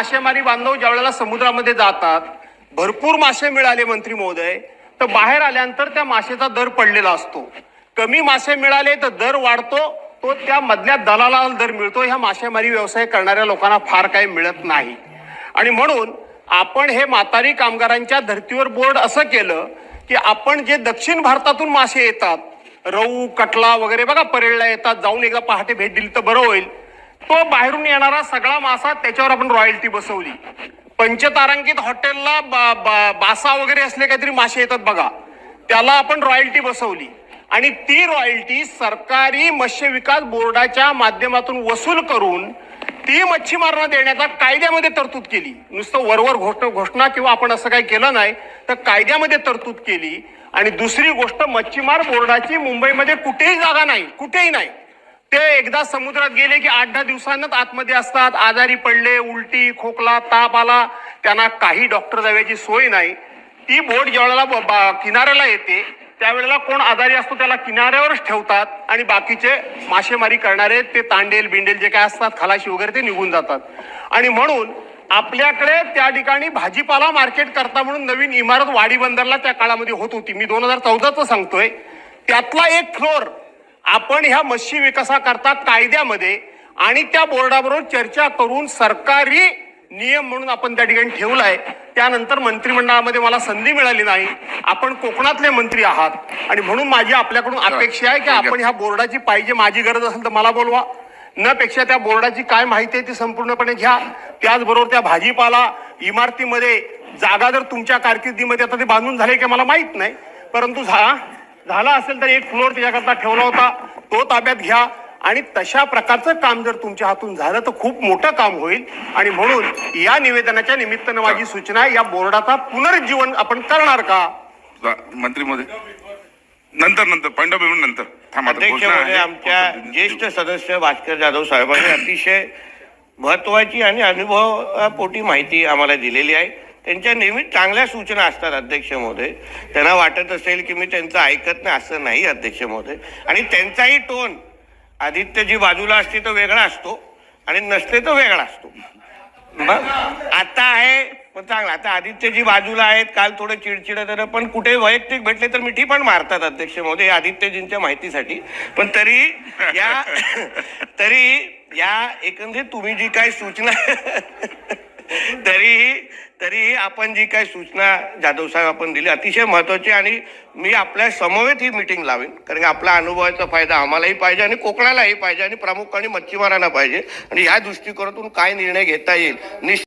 मासेमारी बांधव ज्या वेळेला समुद्रामध्ये जातात भरपूर मासे मिळाले मंत्री महोदय. तर बाहेर आल्यानंतर त्या मासेचा दर पडलेला असतो. कमी मासे मिळाले तर दर वाढतो तो त्या मधल्या दलाला दर मिळतो. ह्या मासेमारी व्यवसाय करणाऱ्या लोकांना फार काही मिळत नाही. आणि म्हणून आपण हे म्हातारी कामगारांच्या धर्तीवर बोर्ड असं केलं की आपण जे दक्षिण भारतातून मासे येतात रऊ कटला वगैरे बघा परेडला येतात जाऊन एकदा पहाटे भेट दिली तर बरं होईल. तो बाहेरून येणारा सगळा मासा त्याच्यावर आपण रॉयल्टी बसवली. पंचतारांकित हॉटेलला बा, बा, बासा वगैरे असले काहीतरी मासे येतात बघा. त्याला आपण रॉयल्टी बसवली. आणि ती रॉयल्टी सरकारी मत्स्य विकास बोर्डाच्या माध्यमातून वसूल करून ती मच्छीमारांना देण्याचा कायद्यामध्ये तरतूद केली. नुसतं वरवर घोषणा घोषणा किंवा आपण असं काही केलं नाही तर कायद्यामध्ये तरतूद केली. आणि दुसरी गोष्ट मच्छीमार बोर्डाची मुंबईमध्ये कुठेही जागा नाही कुठेही नाही. ते एकदा समुद्रात गेले की आठ दहा दिवसांनाच आतमध्ये असतात. आजारी पडले उलटी खोकला ताप आला. त्यांना काही डॉक्टर जाव्याची सोय नाही. ती बोट ज्यावेळेला ब- बा- किनाऱ्याला येते त्यावेळेला कोण आजारी असतो त्याला किनाऱ्यावरच ठेवतात आणि बाकीचे मासेमारी करणारे ते तांडेल बिंडेल जे काय असतात खलाशी वगैरे ते निघून जातात. आणि म्हणून आपल्याकडे त्या ठिकाणी भाजीपाला मार्केट करता म्हणून नवीन इमारत वाडी बंदरला त्या काळामध्ये होत होती. मी दोन हजार चौदाचं सांगतोय. त्यातला एक फ्लोर आपण ह्या मच्छी विकासाकरता कायद्यामध्ये आणि त्या बोर्डाबरोबर चर्चा करून सरकारी नियम म्हणून आपण त्या ठिकाणी ठेवलाय. त्यानंतर मंत्रिमंडळामध्ये मला संधी मिळाली नाही. आपण कोकणातले मंत्री आहात. आणि म्हणून माझी आपल्याकडून अपेक्षा आहे की आपण ह्या बोर्डाची पाहिजे माझी गरज असेल तर मला बोलवा. न पेक्षा त्या बोर्डाची काय माहिती आहे ती संपूर्णपणे घ्या. त्याचबरोबर त्या भाजीपाला इमारतीमध्ये जागा जर तुमच्या कारकिर्दीमध्ये आता ते बांधून झाले की मला माहीत नाही. परंतु झा झाला असेल तर एक फ्लोअर त्याच्याकरता ठेवला होता. तो ताब्यात घ्या. आणि तशा प्रकारचं काम जर तुमच्या हातून झालं तर खूप मोठं काम होईल. आणि म्हणून या निवेदनाच्या निमित्तानं माझी सूचना आहे या बोर्डाचा पुनर्जीवन आपण करणार का? मंत्री महोदय नंतर नंतर व्ह्यू नंतर. आमच्या ज्येष्ठ सदस्य भास्कर जाधव साहेबांनी अतिशय महत्वाची आणि अनुभवापोटी माहिती आम्हाला दिलेली आहे. त्यांच्या नेहमी चांगल्या सूचना असतात अध्यक्ष महोदय. त्यांना वाटत असेल की मी त्यांचं ऐकत नाही असं नाही अध्यक्ष महोदय. आणि त्यांचाही टोन आदित्यजी बाजूला असते तो वेगळा असतो आणि नसते तो वेगळा असतो. मग आता आहे पण चांगला आता आदित्यजी बाजूला आहेत काल थोडं चिडचिड तर पण कुठे वैयक्तिक भेटले तर मिठी पण मारतात अध्यक्ष महोदय आदित्यजींच्या माहितीसाठी. पण तरी या तरी या एकंदरीत तुम्ही जी काही सूचना तरीही तरीही आपण जी काही सूचना जाधव साहेब आपण दिली अतिशय महत्त्वाची आणि मी आपल्या समवेत ही मिटिंग लावेन. कारण की आपला अनुभवाचा फायदा आम्हालाही पाहिजे आणि कोकणालाही पाहिजे आणि प्रामुख्याने मच्छीमारांना पाहिजे. आणि या दृष्टिकोनातून काय निर्णय घेता येईल? निश्चित